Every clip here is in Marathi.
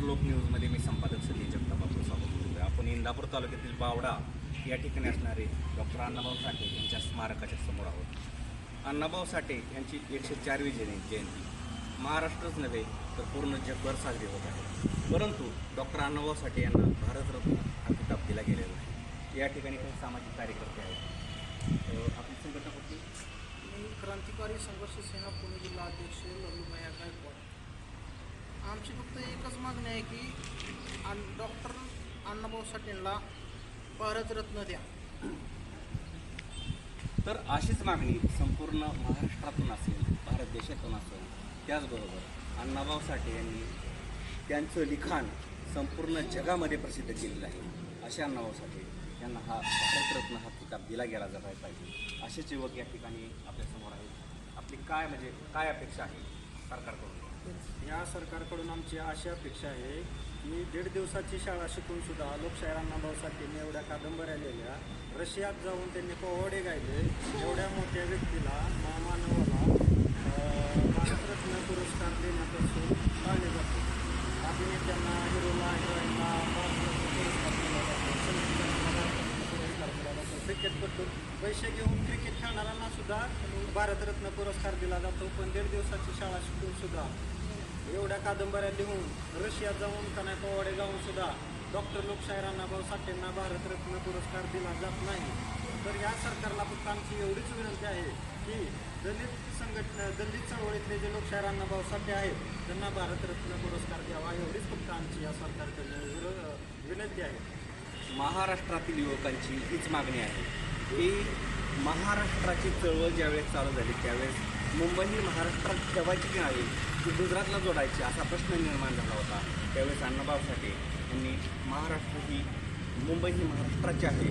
लोक न्यूजमध्ये मी संपादक सतीश जगतापासून स्वागत करतो आपण इंदापूर तालुक्यातील बावडा या ठिकाणी असणारे डॉक्टर अण्णाभाऊ साठे यांच्या स्मारकाच्या समोर आहोत. अण्णाभाऊ साठे यांची एकशे चारवी जयंती महाराष्ट्रच नव्हे तर पूर्ण जगभर साजरी होत आहे. परंतु डॉक्टर अण्णाभाऊ साठे यांना भारतरत्न हा किताब दिला गेलेला आहे. या ठिकाणी काही सामाजिक कार्यकर्ते आहेत. आपली संघटना होती मी क्रांतिकारी संघर्ष सेना पुणे जिल्हा अध्यक्ष लल्लूमया गायकवाड आमची फक्त एकच मागणी आहे की अन डॉक्टर अण्णाभाऊ साठेंना भारतरत्न द्या. तर अशीच मागणी संपूर्ण महाराष्ट्रातून असेल भारत देशातून असेल त्याचबरोबर अण्णाभाऊ साठे यांनी त्यांचं लिखाण संपूर्ण जगामध्ये प्रसिद्ध केलेलं आहे. असे अण्णाभाऊ साठे यांना हा भारतरत्न हा किताब दिला गेला जायला पाहिजे. असेच युवक या ठिकाणी आपल्यासमोर आहेत. आपली काय म्हणजे काय अपेक्षा आहे सरकारकडून? या सरकारकडून आमची अशी अपेक्षा आहे की दीड दिवसाची शाळा शिकून सुद्धा लोकशाहीर अण्णाभाऊ एवढ्या कादंबऱ्या लिहिल्या रशियात जाऊन त्यांनी पोवाडे गायले. एवढ्या मोठ्या व्यक्तीला महामानवाला अं, भारतरत्न पुरस्कार देण्यापासून टाळले जाते अभिनेत्यांना हिरोला हिरोईनला भारतरत्न पुरस्कार दिला जातो संगीतकारांना भारतरत्न पुरस्कार दिला जातो क्रिकेटपटू पैसे घेऊन क्रिकेट खेळणाऱ्यांना सुद्धा भारतरत्न पुरस्कार दिला जातो पण दीड दिवसाची शाळा शिकून सुद्धा. एवढ्या कादंबऱ्या लिहून रशियात जाऊन कनाय पवाडे जाऊन सुद्धा डॉक्टर लोकशाहीरांना भाऊ साठेंना भारतरत्न पुरस्कार दिला जात नाही. तर या सरकारला फक्त आमची एवढीच विनंती आहे की दलित संघटना दलित चळवळीतले जे लोकशाहीरांना भाऊ साठे आहेत त्यांना भारतरत्न पुरस्कार द्यावा एवढीच फक्त आमची या सरकारकडनं विनंती आहे. महाराष्ट्रातील युवकांची हीच मागणी आहे की महाराष्ट्राची चळवळ ज्यावेळेस चालू झाली त्यावेळेस मुंबई ही महाराष्ट्रात ठेवायची की नाही की गुजरातला जोडायची असा प्रश्न निर्माण झाला होता. त्यावेळेस अण्णाभाऊ साठे यांनी महाराष्ट्र ही मुंबई ही महाराष्ट्राची आहे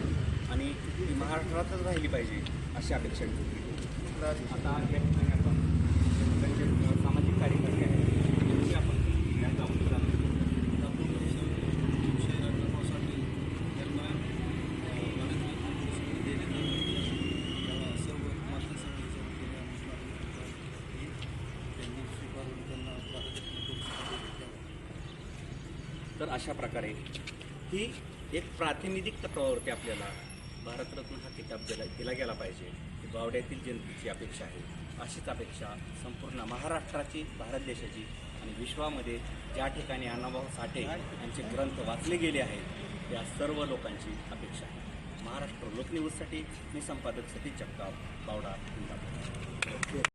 आणि ती महाराष्ट्रातच राहिली पाहिजे अशी अपेक्षा व्यक्त आता या ठिकाणी आपण त्यांचे सामाजिक कार्यकर्ते आहेत त्यांची आपण त्यांचा आपण जाणून घेऊ. तर अशा प्रकारे ही एक प्रातिनिधिक तत्वावरती आपल्याला भारतरत्न हा किताब दिला दिला गेला पाहिजे. ही बावड्यातील जनतेची अपेक्षा आहे. अशीच अपेक्षा संपूर्ण महाराष्ट्राची भारत देशाची आणि विश्वामध्ये ज्या ठिकाणी अण्णाभाऊ साठे यांचे ग्रंथ वाचले गेले आहेत त्या सर्व लोकांची अपेक्षा आहे. महाराष्ट्र लोकनियूजसाठी मी संपादक सतीश जगताप बावडा